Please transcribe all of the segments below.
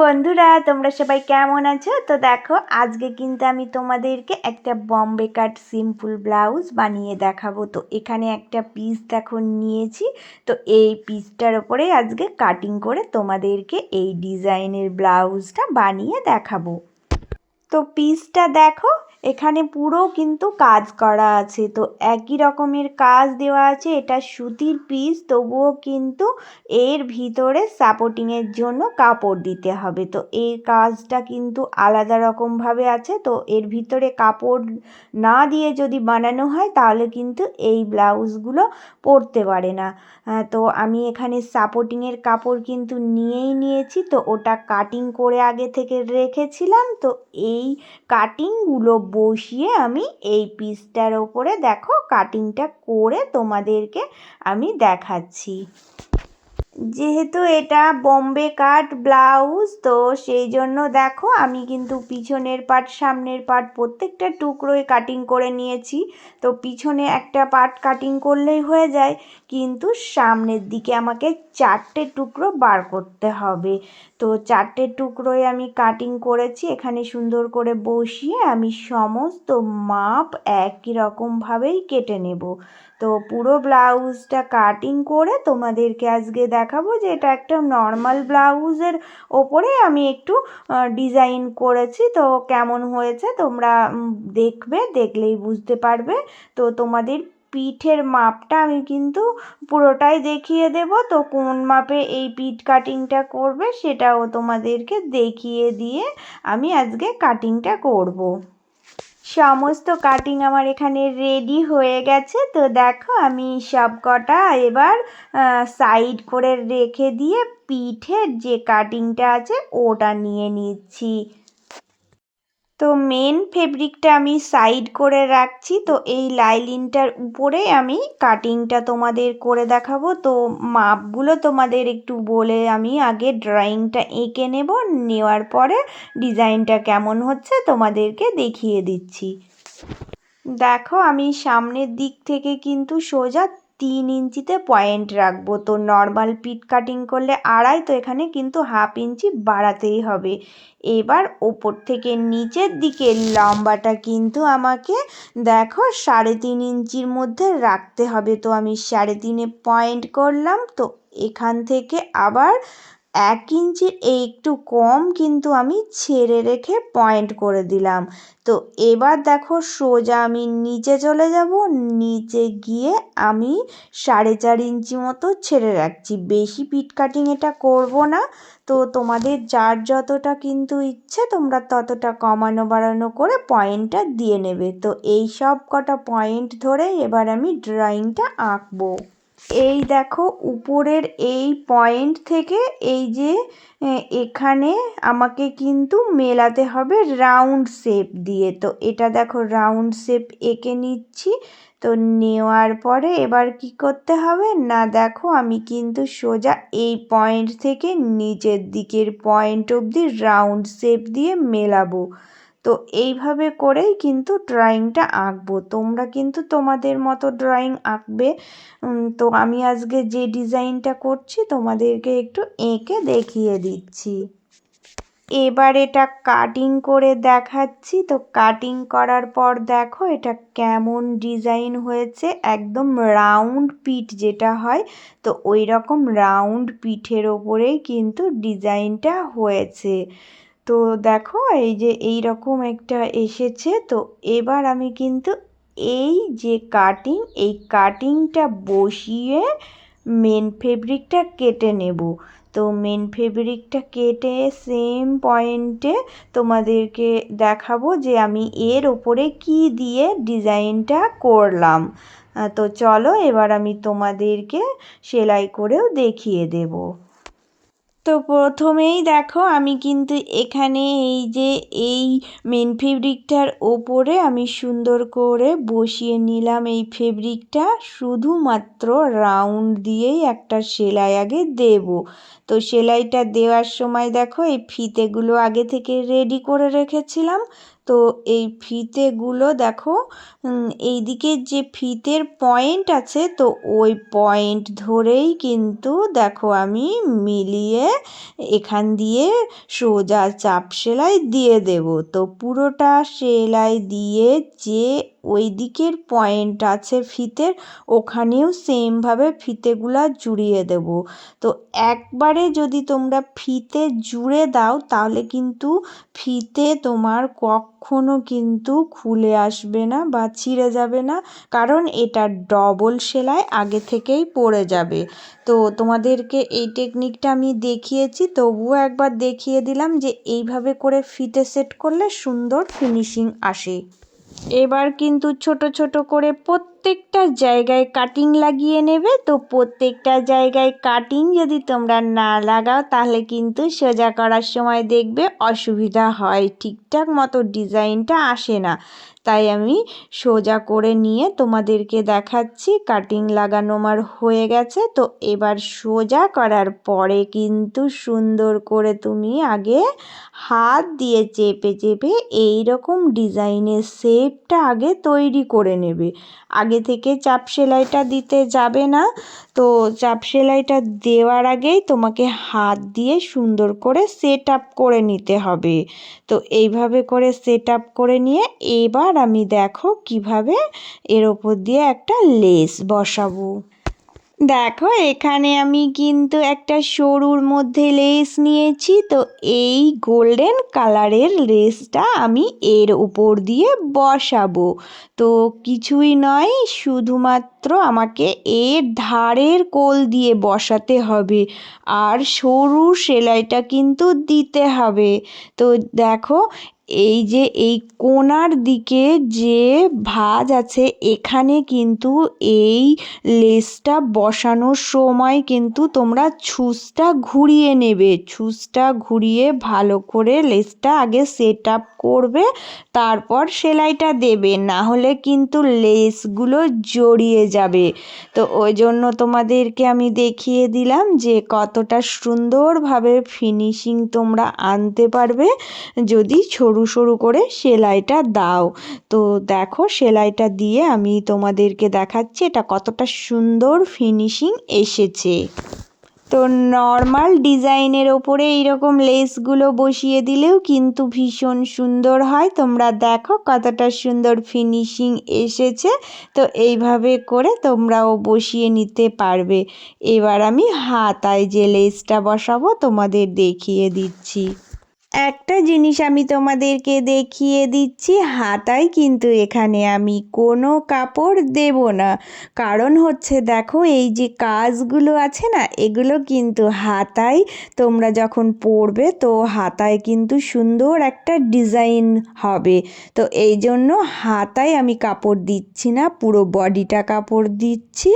বন্ধুরা, তোমরা সবাই কেমন আছো? তো দেখো, আজকে কিন্তু আমি তোমাদেরকে একটা বম্বে কাট সিম্পল ব্লাউজ বানিয়ে দেখাবো। তো এখানে একটা পিস দেখো নিয়েছি। তো এই পিসটার ওপরে আজকে কাটিং করে তোমাদেরকে এই ডিজাইনের ব্লাউজটা বানিয়ে দেখাবো। তো পিসটা দেখো এখানে পুরো কিন্তু কাজ করা আছে। তো একই রকমের কাজ দেওয়া আছে। এটা সুতির পিস, তবুও কিন্তু এর ভিতরে সাপোর্টিংয়ের জন্য কাপড় দিতে হবে। তো এই কাজটা কিন্তু আলাদা রকমভাবে আছে। তো এর ভিতরে কাপড় না দিয়ে যদি বানানো হয়, তাহলে কিন্তু এই ব্লাউজগুলো পরতে পারে না। তো আমি এখানে সাপোর্টিংয়ের কাপড় কিন্তু নিয়েই নিয়েছি। তো ওটা কাটিং করে আগে থেকে রেখেছিলাম। তো এই কাটিংগুলো বসিয়ে আমি এই পিসটার ওপরে দেখো কাটিংটা করে তোমাদেরকে আমি দেখাচ্ছি। যেহেতু এটা বোম্বে কাট ব্লাউজ, তো সেই জন্য দেখো আমি কিন্তু পিছনের পাট, সামনের পাট প্রত্যেকটা টুকরোই কাটিং করে নিয়েছি। তো পিছনে একটা পাট কাটিং করলেই হয়ে যায়, কিন্তু সামনের দিকে আমাকে চারটে টুকরো বার করতে হবে। তো চারটে টুকরোয় আমি কাটিং করেছি, এখানে সুন্দর করে বসিয়ে আমি সমস্ত মাপ একই রকমভাবেই কেটে নেব। তো পুরো ব্লাউজটা কাটিং করে তোমাদেরকে আজকে দেখাবো যে এটা একটা নর্মাল ব্লাউজের ওপরে আমি একটু ডিজাইন করেছি। তো কেমন হয়েছে তোমরা দেখবে, দেখলেই বুঝতে পারবে। তো তোমাদের পিঠের মাপটা আমি কিন্তু পুরোটাই দেখিয়ে দেব। তো কোন মাপে এই পিঠ কাটিংটা করবে সেটাও তোমাদেরকে দেখিয়ে দিয়ে আমি আজকে কাটিংটা করব। সমস্ত কাটিং আমার এখানে রেডি হয়ে গেছে। তো দেখো, আমি সব কটা এবার সাইড করে রেখে দিয়ে পিঠের যে কাটিংটা আছে, ওটা নিয়ে নিচ্ছি। তো মেন ফেব্রিকটা আমি সাইড করে রাখছি, তো এই লাইলিনটার উপরে আমি কাটিংটা তোমাদের করে দেখাবো। তো মাপগুলো তোমাদের একটু বলে আমি আগে ড্রয়িংটা এঁকে নেব, নেওয়ার পরে ডিজাইনটা কেমন হচ্ছে তোমাদেরকে দেখিয়ে দিচ্ছি। দেখো আমি সামনের দিক থেকে কিন্তু সোজা তিন ইঞ্চিতে পয়েন্ট রাখব। তো নর্মাল পিট কাটিং করলে আড়াই, তো এখানে কিন্তু হাফ ইঞ্চি বাড়াতেই হবে। এবার ওপর থেকে নিচের দিকে লম্বাটা কিন্তু আমাকে দেখো সাড়ে তিন ইঞ্চির মধ্যে রাখতে হবে। তো আমি সাড়ে তিনে পয়েন্ট করলাম, তো এখান থেকে আবার এক ইঞ্চির একটু কম কিন্তু আমি ছেড়ে রেখে পয়েন্ট করে দিলাম। তো এবার দেখো সোজা আমি নিচে চলে যাব, নিচে গিয়ে আমি সাড়ে চার ইঞ্চি মতো ছেড়ে রাখছি। বেশি পিট কাটিং এটা করব না। তো তোমাদের যার যতটা কিন্তু ইচ্ছে তোমরা ততটা কমানো বাড়ানো করে পয়েন্টটা দিয়ে নেবে। তো এই সব কটা পয়েন্ট ধরে এবার আমি ড্রয়িংটা আঁকবো। এই দেখো, উপরের এই পয়েন্ট থেকে এই যে এখানে আমাকে কিন্তু মেলাতে হবে রাউন্ড শেপ দিয়ে। তো এটা দেখো রাউন্ড শেপ এঁকে নিচ্ছি। তো নেওয়ার পরে এবার কি করতে হবে? না, দেখো, আমি কিন্তু সোজা এই পয়েন্ট থেকে নিচের দিকের পয়েন্ট অবধি রাউন্ড শেপ দিয়ে মেলাবো। তো এইভাবে করেই কিন্তু ড্রয়িংটা আঁকবো। তোমরা কিন্তু তোমাদের মতো ড্রয়িং আঁকবে। তো আমি আজকে যে ডিজাইনটা করছি, তোমাদেরকে একটু এঁকে দেখিয়ে দিচ্ছি। এবার এটা কাটিং করে দেখাচ্ছি। তো কাটিং করার পর দেখো, এটা কেমন ডিজাইন হয়েছে। একদম রাউন্ড পিঠ যেটা হয়, তো ওই রকম রাউন্ড পিঠের ওপরেই কিন্তু ডিজাইনটা হয়েছে। তো দেখো, এই যে এই রকম একটা এসেছে, তো এবার আমি কিন্তু এই যে কাটিং এই কাটিংটা বসিয়ে মেন ফেব্রিকটা কেটে নেব। তো মেন ফেব্রিকটা কেটে সেম পয়েন্টে তোমাদেরকে দেখাবো যে আমি এর ওপরে কি দিয়ে ডিজাইনটা করলাম। তো চলো এবার আমি তোমাদেরকে সেলাই করেও দেখিয়ে দেবো। তো প্রথমেই দেখো, আমি কিন্তু এখানে এই যে এই মেন ফেব্রিকটার ওপরে আমি সুন্দর করে বসিয়ে নিলাম এই ফেব্রিকটা শুধুমাত্র রাউন্ড দিয়েই একটা সেলাই আগে দেব। তো সেলাইটা দেওয়ার সময় দেখো, এই ফিতেগুলো আগে থেকে রেডি করে রেখেছিলাম। তো এই ফিতেগুলো দেখো এই দিকে যে ফিতের পয়েন্ট আছে, তো ওই পয়েন্ট ধরেই কিন্তু দেখো আমি মিলিয়ে এখান দিয়ে সোজা চাপ সেলাই দিয়ে দেব। তো পুরোটা সেলাই দিয়ে যে ওই দিকের পয়েন্ট আছে ফিতের, ওখানেও সেমভাবে ফিতেগুলা জুড়িয়ে দেব। তো একবারে যদি তোমরা ফিতে জুড়ে দাও, তাহলে কিন্তু ফিতে তোমার কখনো কিন্তু খুলে আসবে না বা ছিঁড়ে যাবে না, কারণ এটা ডবল সেলাই, আগে থেকেই পড়ে যাবে। তো তোমাদেরকে এই টেকনিকটা আমি দেখিয়েছি, তবুও একবার দেখিয়ে দিলাম যে এইভাবে করে ফিতে সেট করলে সুন্দর ফিনিশিং আসে। এবার কিন্তু ছোট ছোট করে প্রত্যেকটা জায়গায় কাটিং লাগিয়ে নেবে। তো প্রত্যেকটা জায়গায় কাটিং যদি তোমরা না লাগাও, তাহলে কিন্তু সোজা করার সময় দেখবে অসুবিধা হয়। ঠিকঠাক মতো ডিজাইনটা আসে না। তাই আমি সোজা করে নিয়ে তোমাদেরকে দেখাচ্ছি। কাটিং লাগানো আমার হয়ে গেছে। তো এবার সোজা করার পরে কিন্তু সুন্দর করে তুমি আগে হাত দিয়ে চেপে চেপে এই রকম ডিজাইনের শেপটা আগে তৈরি করে নেবে। আগে থেকে চাপ সেলাইটা দিতে যাবে না। তো চাপ সেলাইটা দেওয়ার আগেই তোমাকে হাত দিয়ে সুন্দর করে সেট আপ করে নিতে হবে। তো এইভাবে করে সেট আপ করে নিয়ে এবার আমি দেখো কীভাবে এর ওপর দিয়ে একটা লেস বসাবো। দেখো, এখানে আমি কিন্তু একটা সরুর মধ্যে লেস নিয়েছি, তো এই গোল্ডেন কালারের লেসটা আমি এর উপর দিয়ে বসাবো। তো কিছুই নয়, শুধুমাত্র আমাকে এর ধারের কোল দিয়ে বসাতে হবে আর সরু সেলাইটা কিন্তু দিতে হবে। তো দেখো, এই যে এই কোনার দিকে যে ভাঁজ আছে, এখানে কিন্তু এই লেসটা বসানোর সময় কিন্তু তোমরা ছুঁচটা ঘুরিয়ে নেবে। ছুঁচটা ঘুরিয়ে ভালো করে লেসটা আগে সেট আপ করবে, তারপর সেলাইটা দেবে। না হলে কিন্তু লেসগুলো জড়িয়ে যাবে। তো ওই জন্য তোমাদেরকে আমি দেখিয়ে দিলাম যে কতটা সুন্দরভাবে ফিনিশিং তোমরা আনতে পারবে যদি সরু সরু করে সেলাইটা দাও। তো দেখো সেলাইটা দিয়ে আমি তোমাদেরকে দেখাচ্ছি এটা কতটা সুন্দর ফিনিশিং এসেছে। তো নর্মাল ডিজাইনের ওপরে এইরকম লেসগুলো বসিয়ে দিলেও কিন্তু ভীষণ সুন্দর হয়। তোমরা দেখো কতটা সুন্দর ফিনিশিং এসেছে। তো এইভাবে করে তোমরাও বসিয়ে নিতে পারবে। এবার আমি হাতায় যে লেসটা বসাবো তোমাদের দেখিয়ে দিচ্ছি। একটা জিনিস আমি তোমাদেরকে দেখিয়ে দিচ্ছি, হাতায় কিন্তু এখানে আমি কোনো কাপড় দেব না। কারণ হচ্ছে দেখো, এই যে কাজগুলো আছে না, এগুলো কিন্তু হাতায় তোমরা যখন পরবে তো হাতায় কিন্তু সুন্দর একটা ডিজাইন হবে। তো এই জন্য হাতায় আমি কাপড় দিচ্ছি না, পুরো বডিটা কাপড় দিচ্ছি।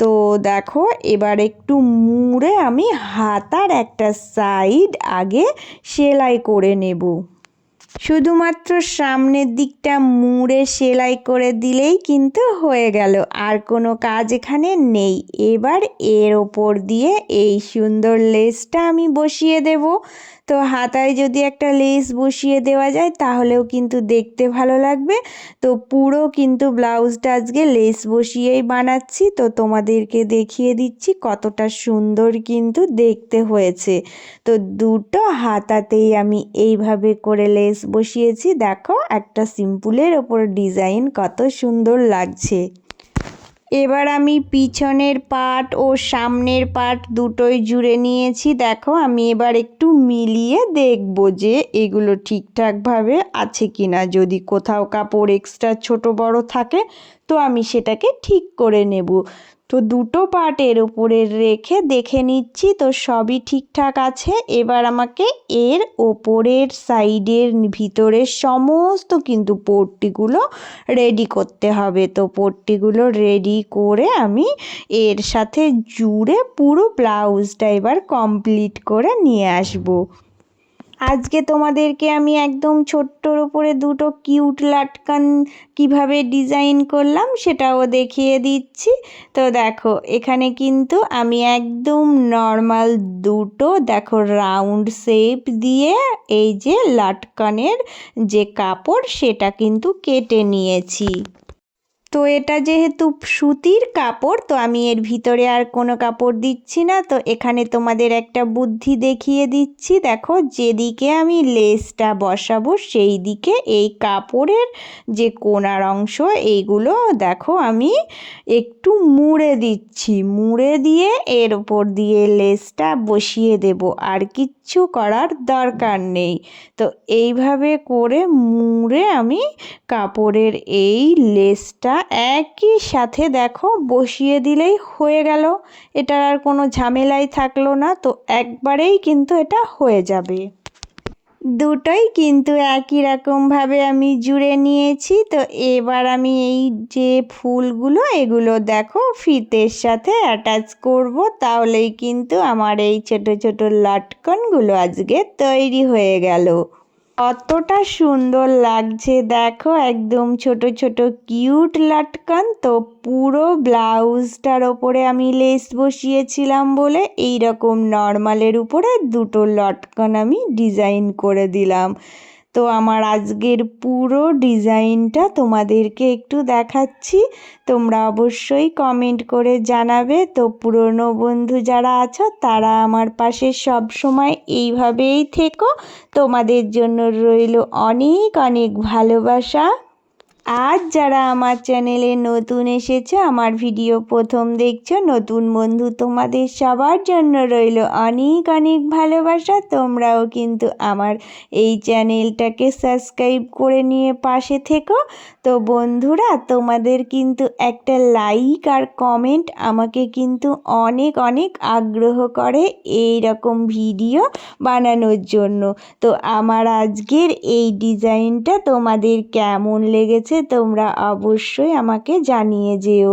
তো দেখো, এবার একটু মুড়ে আমি হাতার একটা সাইড আগে সেলাই করে নেব। শুধুমাত্র সামনের দিকটা মুড়ে সেলাই করে দিলেই কিন্তু হয়ে গেল। আর কোনো কাজ এখানে নেই। এবার এর ওপর দিয়ে এই সুন্দর লেসটা আমি বসিয়ে দেব। তো হাতায় যদি একটা লেস বসিয়ে দেওয়া যায়, তাহলেও কিন্তু দেখতে ভালো লাগবে। তো পুরো কিন্তু ব্লাউজটা আজকে লেস বসিয়েই বানাচ্ছি। তো তোমাদেরকে দেখিয়ে দিচ্ছি কতটা সুন্দর কিন্তু দেখতে হয়েছে। তো দুটো হাতাতেই আমি এইভাবে করে লেস বসিয়েছি। দেখো, একটা সিম্পুলের ওপর ডিজাইন কত সুন্দর লাগছে। এবার আমি পিছনের পার্ট ও সামনের পার্ট দুটোই জুড়ে নিয়েছি। দেখো, আমি এবার একটু মিলিয়ে দেখব যে এগুলো ঠিকঠাকভাবে আছে কি না যদি কোথাও কাপড় এক্সট্রা ছোট বড় থাকে, তো আমি সেটাকে ঠিক করে নেব। তো দুটো পার্টের ওপরে রেখে দেখে নিচ্ছি, তো সবই ঠিকঠাক আছে। এবার আমাকে এর ওপরের সাইডের ভিতরের সমস্ত কিন্তু পট্টিগুলো রেডি করতে হবে। তো পট্টিগুলো রেডি করে আমি এর সাথে জুড়ে পুরো ব্লাউজটা এবার কমপ্লিট করে নিয়ে আসব। আজকে তোমাদেরকে আমি একদম ছোট্টর উপরে দুটো কিউট লাটকান কীভাবে ডিজাইন করলাম সেটাও দেখিয়ে দিচ্ছি। তো দেখো, এখানে কিন্তু আমি একদম নর্মাল দুটো, দেখো, রাউন্ড শেপ দিয়ে এই যে লাটকানের যে কাপড়, সেটা কিন্তু কেটে নিয়েছি। তো এটা যেহেতু সুতির কাপড়, তো আমি এর ভিতরে আর কোনো কাপড় দিচ্ছি না। তো এখানে তোমাদের একটা বুদ্ধি দেখিয়ে দিচ্ছি। দেখো, যেদিকে আমি লেসটা বসাবো, সেই দিকে এই কাপড়ের যে কোনার অংশ, এইগুলো দেখো আমি একটু মুড়ে দিচ্ছি। মুড়ে দিয়ে এর ওপর দিয়ে লেসটা বসিয়ে দেব। আর কিচ্ছু করার দরকার নেই। তো এইভাবে করে মুড়ে আমি কাপড়ের এই লেসটা একই সাথে দেখো, বসিয়ে দিলেই হয়ে গেল। এটার আর কোনো ঝামেলাই থাকল না, তো একবারেই কিন্তু এটা হয়ে যাবে। দুটোই কিন্তু একই রকমভাবে আমি জুড়ে নিয়েছি, তো এবার আমি এই যে ফুলগুলো, এগুলো দেখো, ফিতের সাথে অ্যাটাচ করব। তাহলেই কিন্তু আমার এই ছোট ছোট লটকনগুলো আজকে তৈরি হয়ে গেল। কতটা সুন্দর লাগছে। দেখো একদম ছোট ছোট, কিউট লাটকান। তো পুরো ব্লাউজটার ওপরে আমি লেস বসিয়েছিলাম বলে এই রকম নর্মালের উপরে দুটো লটকান আমি ডিজাইন করে দিলাম। তো আমার আজকের পুরো ডিজাইনটা তোমাদেরকে একটু দেখাচ্ছি। তোমরা অবশ্যই কমেন্ট করে জানাবে। তো পুরনো বন্ধু যারা আছো, তারা আমার পাশে সব সময় এইভাবেই থেকো। তোমাদের জন্য রইল অনেক অনেক ভালোবাসা। আজ যারা আমার চ্যানেলে নতুন এসেছে, আমার ভিডিও প্রথম দেখছ, নতুন বন্ধু তোমাদের সবার জন্য রইল অনেক অনেক ভালোবাসা। তোমরাও কিন্তু আমার এই চ্যানেলটাকে সাবস্ক্রাইব করে নিয়ে পাশে থেকো। তো বন্ধুরা, তোমাদের কিন্তু একটা লাইক আর কমেন্ট আমাকে কিন্তু অনেক অনেক আগ্রহ করে এই রকম ভিডিও বানানোর জন্য। তো আমার আজকের এই ডিজাইনটা তোমাদের কেমন লেগেছে তোমরা অবশ্যই আমাকে জানিয়ে যেও।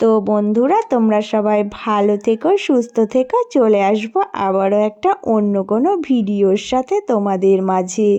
তো বন্ধুরা, তোমরা সবাই ভালো থেকো, সুস্থ থেকো। চলে আসব আবারও একটা অন্য কোনো ভিডিওর সাথে তোমাদের মাঝে।